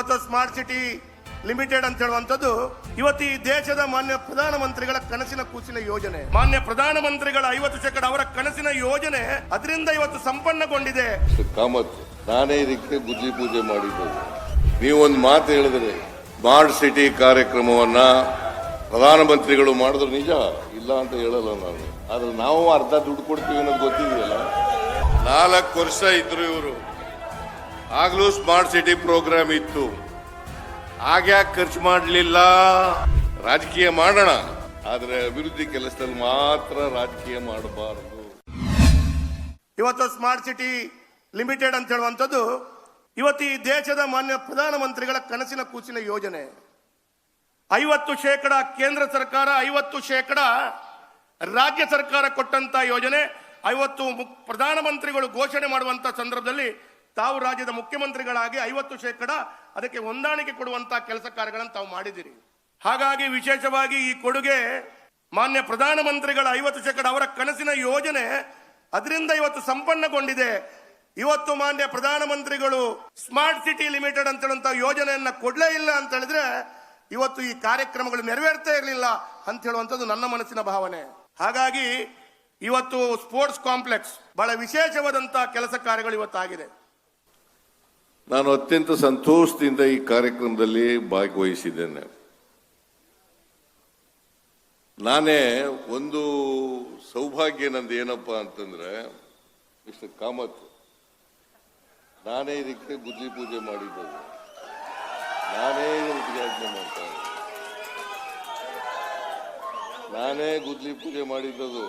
Smart city limited ಅಂತ ಹೇಳುವಂತದ್ದು ಇವತ್ತು ಈ ದೇಶದ ಮಾನ್ಯ ಪ್ರಧಾನಮಂತ್ರಿಗಳ ಕನಸಿನ ಕೂಸಿನ ಯೋಜನೆ. ಮಾನ್ಯ ಪ್ರಧಾನಮಂತ್ರಿಗಳ ಐವತ್ತು ಶೇಕಡ ಅವರ ಕನಸಿನ ಯೋಜನೆ ಅದರಿಂದ ಇವತ್ತು ಸಂಪನ್ನಗೊಂಡಿದೆ. ಕಾಮತ್ ನಾನೇ ಇದಕ್ಕೆ ಬುದ್ಧಿ ಪೂಜೆ ಮಾಡಿದ್ದು. ನೀವೊಂದು ಮಾತು ಹೇಳಿದ್ರೆ ಸ್ಮಾರ್ಟ್ ಸಿಟಿ ಕಾರ್ಯಕ್ರಮವನ್ನ ಪ್ರಧಾನಮಂತ್ರಿಗಳು ಮಾಡಿದ್ರು ನಿಜ ಇಲ್ಲ ಅಂತ ಹೇಳಲ್ಲ ನಾನು. ಆದ್ರೆ ನಾವು ಅರ್ಧ ದುಡ್ಡು ಕೊಡ್ತೀವಿ ಅನ್ನೋದು ಗೊತ್ತಿದೆಯಲ್ಲ? ನಾಲ್ಕು ವರ್ಷ ಇದ್ರು ಇವರು. ಆಗ್ಲೂ ಸ್ಮಾರ್ಟ್ ಸಿಟಿ ಪ್ರೋಗ್ರಾಮ್ ಇತ್ತು. ಆಗ್ಯಾಕೆ ಖರ್ಚು ಮಾಡಲಿಲ್ಲ. ರಾಜಕೀಯ ಮಾಡೋಣ. ಆದ್ರೆ ಅಭಿವೃದ್ಧಿ ಕೆಲಸದಲ್ಲಿ ಮಾತ್ರ ರಾಜಕೀಯ ಮಾಡಬಾರದು. ಇವತ್ತು ಸ್ಮಾರ್ಟ್ ಸಿಟಿ ಲಿಮಿಟೆಡ್ ಅಂತ ಹೇಳುವಂತದ್ದು ಇವತ್ತು ಈ ದೇಶದ ಮಾನ್ಯ ಪ್ರಧಾನಮಂತ್ರಿಗಳ ಕನಸಿನ ಕೂಸಿನ ಯೋಜನೆ. ಐವತ್ತು ಶೇಕಡ ಕೇಂದ್ರ ಸರ್ಕಾರ, ಐವತ್ತು ಶೇಕಡ ರಾಜ್ಯ ಸರ್ಕಾರ ಕೊಟ್ಟಂತ ಯೋಜನೆ, ಐವತ್ತು ಪ್ರಧಾನಮಂತ್ರಿಗಳು ಘೋಷಣೆ ಮಾಡುವಂತ ಸಂದರ್ಭದಲ್ಲಿ ತಾವು ರಾಜ್ಯದ ಮುಖ್ಯಮಂತ್ರಿಗಳಾಗಿ ಐವತ್ತು ಶೇಕಡ ಅದಕ್ಕೆ ಹೊಂದಾಣಿಕೆ ಕೊಡುವಂತಹ ಕೆಲಸ ಕಾರ್ಯಗಳನ್ನು ತಾವು ಮಾಡಿದ್ದೀರಿ. ಹಾಗಾಗಿ ವಿಶೇಷವಾಗಿ ಈ ಕೊಡುಗೆ ಮಾನ್ಯ ಪ್ರಧಾನಮಂತ್ರಿಗಳ ಐವತ್ತು ಶೇಕಡ ಅವರ ಕನಸಿನ ಯೋಜನೆ ಅದರಿಂದ ಇವತ್ತು ಸಂಪನ್ನಗೊಂಡಿದೆ. ಇವತ್ತು ಮಾನ್ಯ ಪ್ರಧಾನಮಂತ್ರಿಗಳು ಸ್ಮಾರ್ಟ್ ಸಿಟಿ ಲಿಮಿಟೆಡ್ ಅಂತ ಹೇಳುವಂತ ಯೋಜನೆಯನ್ನ ಕೊಡ್ಲೇ ಇಲ್ಲ ಅಂತ ಹೇಳಿದ್ರೆ ಇವತ್ತು ಈ ಕಾರ್ಯಕ್ರಮಗಳು ನೆರವೇರ್ತಾ ಇರಲಿಲ್ಲ ಅಂತ ಹೇಳುವಂಥದ್ದು ನನ್ನ ಮನಸ್ಸಿನ ಭಾವನೆ. ಹಾಗಾಗಿ ಇವತ್ತು ಸ್ಪೋರ್ಟ್ಸ್ ಕಾಂಪ್ಲೆಕ್ಸ್ ಬಹಳ ವಿಶೇಷವಾದಂತಹ ಕೆಲಸ ಕಾರ್ಯಗಳು ಇವತ್ತಾಗಿದೆ. ನಾನು ಅತ್ಯಂತ ಸಂತೋಷದಿಂದ ಈ ಕಾರ್ಯಕ್ರಮದಲ್ಲಿ ಭಾಗವಹಿಸಿದ್ದೇನೆ ನಾನೇ ಒಂದು ಸೌಭಾಗ್ಯ ನಂದು ಏನಪ್ಪ ಅಂತಂದ್ರೆ, ಮಿಸ್ಟರ್ ಕಾಮತ್, ನಾನೇ ಇದಕ್ಕೆ ಬುದ್ಧಿ ಪೂಜೆ ಮಾಡಿದ್ದೆ ನಾನೇ ಉದ್ಘಾಟನೆ ಮಾಡ್ತಾ ಇರೋದು. ನಾನೇ ಗುದ್ಲಿ ಪೂಜೆ ಮಾಡಿದ್ದದು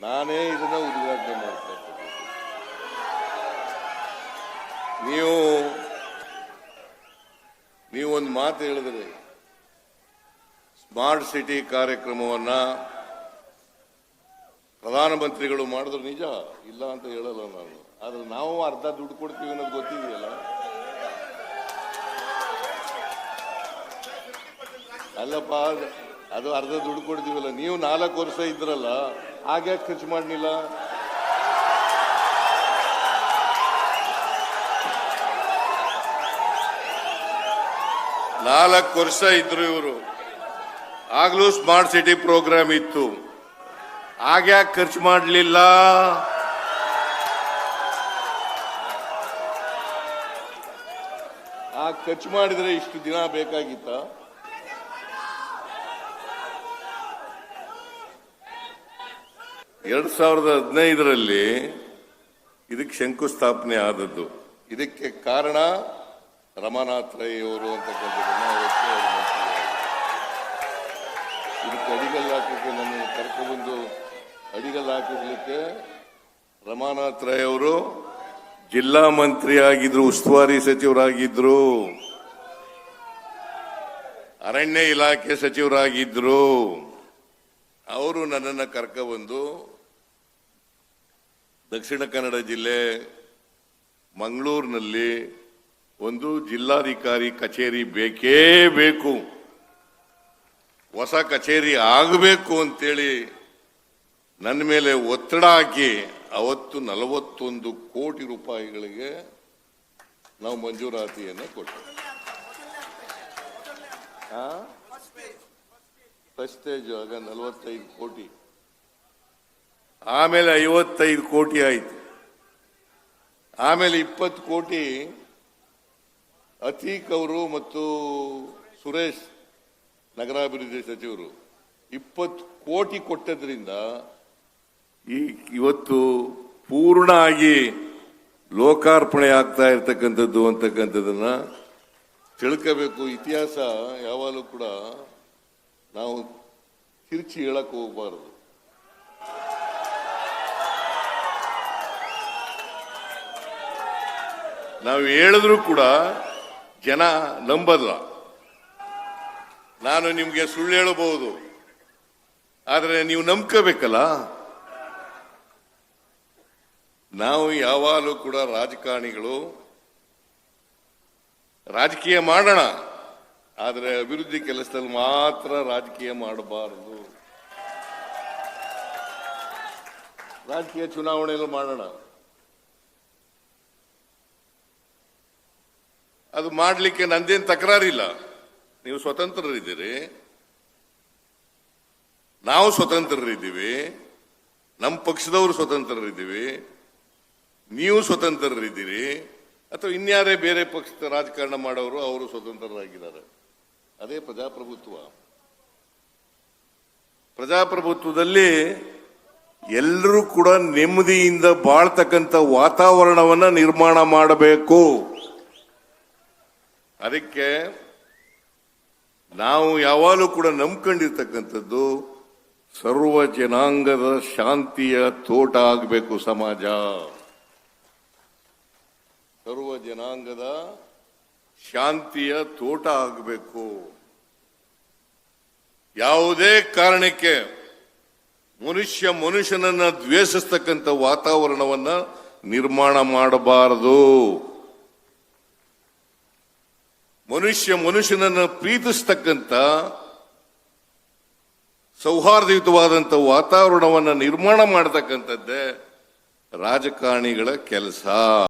ನಾನೇ ಇದನ್ನ ಉದ್ಘಾಟನೆ ಮಾಡ್ತಾ. ನೀವು ನೀವೊಂದು ಮಾತು ಹೇಳಿದ್ರೆ. ಸ್ಮಾರ್ಟ್ ಸಿಟಿ ಕಾರ್ಯಕ್ರಮವನ್ನ ಪ್ರಧಾನಮಂತ್ರಿಗಳು ಮಾಡಿದ್ರು ನಿಜ? ಇಲ್ಲ ಅಂತ ಹೇಳಲ್ಲ ನಾನು. ಆದ್ರೆ ನಾವು ಅರ್ಧ ದುಡ್ಡು ಕೊಡ್ತೀವಿ ಅನ್ನೋದು ಗೊತ್ತಿದೆಯಲ್ಲ? ಅಲ್ಲಪ್ಪ, ಅದು- ಅರ್ಧ ದುಡ್ಡು ಕೊಡ್ತೀವಲ್ಲ. ನೀವು ನಾಲ್ಕು ವರ್ಷ ಇದ್ರಲ್ಲ ಹಾಗೆ ಖರ್ಚು ಮಾಡಲಿಲ್ಲ? ನಾಲ್ಕು ವರ್ಷ ಇದ್ರು ಇವರು. ಆಗ್ಲೂ ಸ್ಮಾರ್ಟ್ ಸಿಟಿ ಪ್ರೋಗ್ರಾಮ್ ಇತ್ತು. ಆಗ್ಯಾಕೆ ಖರ್ಚು ಮಾಡಲಿಲ್ಲ. ಆ ಖರ್ಚು ಮಾಡಿದ್ರೆ ಇಷ್ಟು ದಿನ ಬೇಕಾಗಿತ್ತ? ಎರಡ್ ಸಾವಿರದ ಹದಿನೈದರಲ್ಲಿ ಇದಕ್ಕೆ ಶಂಕುಸ್ಥಾಪನೆ ಆದದ್ದು. ಇದಕ್ಕೆ ಕಾರಣ ರಮಾನಾಥ್ ರೈ ಅವರು ಅಂತಕ್ಕಂಥದ್ದು ಅವತ್ತು ನನ್ನ ಇದಕ್ಕೆ ಅಡಿಗಲ್ಲು ಹಾಕಕ್ಕೆ ನನ್ನನ್ನು ಕರ್ಕೊಂಡ್ಬಂದು ಅಡಿಗಲ್ಲು ಹಾಕಿರ್ಲಿಕ್ಕೆ ರಮಾನಾಥ್ ರೈ ಅವರು ಜಿಲ್ಲಾ ಮಂತ್ರಿ ಆಗಿದ್ರು ಉಸ್ತುವಾರಿ ಸಚಿವರಾಗಿದ್ರು. ಅರಣ್ಯ ಇಲಾಖೆ ಸಚಿವರಾಗಿದ್ರು. ಅವರು ನನ್ನನ್ನು ಕರ್ಕೊಂಡ್ಬಂದು ದಕ್ಷಿಣ ಕನ್ನಡ ಜಿಲ್ಲೆ ಮಂಗಳೂರಿನಲ್ಲಿ ಒಂದು ಜಿಲ್ಲಾಧಿಕಾರಿ ಕಚೇರಿ ಬೇಕೇ ಬೇಕು. ಹೊಸ ಕಚೇರಿ ಆಗಬೇಕು ಅಂತೇಳಿ ನನ್ನ ಮೇಲೆ ಒತ್ತಡ ಹಾಕಿ ಅವತ್ತು ನಲವತ್ತೊಂದು ಕೋಟಿ ರೂಪಾಯಿಗಳಿಗೆ ನಾವು ಮಂಜೂರಾತಿಯನ್ನು ಕೊಟ್ಟೆವು ಫಸ್ಟ್ ಸ್ಟೇಜ್ ಆಗ ನಲವತ್ತೈದು ಕೋಟಿ. ಆಮೇಲೆ ಐವತ್ತೈದು ಕೋಟಿ ಆಯಿತು. ಆಮೇಲೆ ಇಪ್ಪತ್ತು ಕೋಟಿ ಅತೀಕ್ ಅವರು ಮತ್ತು ಸುರೇಶ್ ನಗರಾಭಿವೃದ್ಧಿ ಸಚಿವರು ಇಪ್ಪತ್ತು ಕೋಟಿ ಕೊಟ್ಟದ್ರಿಂದ ಈ ಇವತ್ತು ಪೂರ್ಣ ಆಗಿ ಲೋಕಾರ್ಪಣೆ ಆಗ್ತಾ ಇರತಕ್ಕಂಥದ್ದು ಅಂತಕ್ಕಂಥದ್ದನ್ನ ತಿಳ್ಕೋಬೇಕು. ಇತಿಹಾಸ ಯಾವಾಗಲೂ ಕೂಡ ನಾವು ತಿರುಚಿ ಹೇಳಕ್ ಹೋಗಬಾರದು. ನಾವು ಹೇಳಿದ್ರು ಕೂಡ ಜನ ನಂಬಲ್ಲ. ನಾನು ನಿಮಗೆ ಸುಳ್ಳು ಹೇಳಬಹುದು. ಆದರೆ ನೀವು ನಂಬ್ಕೋಬೇಕಲ್ಲ? ನಾವು ಯಾವಾಗಲೂ ಕೂಡ ರಾಜಕಾರಣಿಗಳು. ರಾಜಕೀಯ ಮಾಡೋಣ. ಆದರೆ ಅಭಿವೃದ್ಧಿ ಕೆಲಸದಲ್ಲಿ ಮಾತ್ರ ರಾಜಕೀಯ ಮಾಡಬಾರದು. ರಾಜಕೀಯ ಚುನಾವಣೆಯಲ್ಲಿ ಮಾಡೋಣ. ಅದು ಮಾಡಲಿಕ್ಕೆ ನಂದೇನು ತಕರಾರಿಲ್ಲ. ನೀವು ಸ್ವತಂತ್ರರಿದ್ದೀರಿ. ನಾವು ಸ್ವತಂತ್ರರಿದ್ದೀವಿ. ನಮ್ಮ ಪಕ್ಷದವರು ಸ್ವತಂತ್ರರಿದ್ದೀವಿ. ನೀವು ಸ್ವತಂತ್ರರಿದ್ದೀರಿ. ಅಥವಾ ಇನ್ಯಾರೇ ಬೇರೆ ಪಕ್ಷದ ರಾಜಕಾರಣ ಮಾಡೋರು ಅವರು ಸ್ವತಂತ್ರರಾಗಿದ್ದಾರೆ. ಅದೇ ಪ್ರಜಾಪ್ರಭುತ್ವ. ಪ್ರಜಾಪ್ರಭುತ್ವದಲ್ಲಿ ಎಲ್ಲರೂ ಕೂಡ ನೆಮ್ಮದಿಯಿಂದ ಬಾಳ್ತಕ್ಕಂಥ ವಾತಾವರಣವನ್ನು ನಿರ್ಮಾಣ ಮಾಡಬೇಕು. ಅದಕ್ಕೆ ನಾವು ಯಾವಾಗಲೂ ಕೂಡ ನಂಬ್ಕೊಂಡಿರ್ತಕ್ಕಂಥದ್ದು ಸರ್ವ ಜನಾಂಗದ ಶಾಂತಿಯ ತೋಟ ಆಗಬೇಕು ಸಮಾಜ. ಸರ್ವ ಜನಾಂಗದ ಶಾಂತಿಯ ತೋಟ ಆಗಬೇಕು. ಯಾವುದೇ ಕಾರಣಕ್ಕೆ ಮನುಷ್ಯ ಮನುಷ್ಯನನ್ನ ದ್ವೇಷಿಸ್ತಕ್ಕಂಥ ವಾತಾವರಣವನ್ನ ನಿರ್ಮಾಣ ಮಾಡಬಾರದು. ಮನುಷ್ಯ ಮನುಷ್ಯನನ್ನು ಪ್ರೀತಿಸ್ತಕ್ಕಂಥ ಸೌಹಾರ್ದಯುತವಾದಂಥ ವಾತಾವರಣವನ್ನು ನಿರ್ಮಾಣ ಮಾಡತಕ್ಕಂಥದ್ದೇ ರಾಜಕಾರಣಿಗಳ ಕೆಲಸ.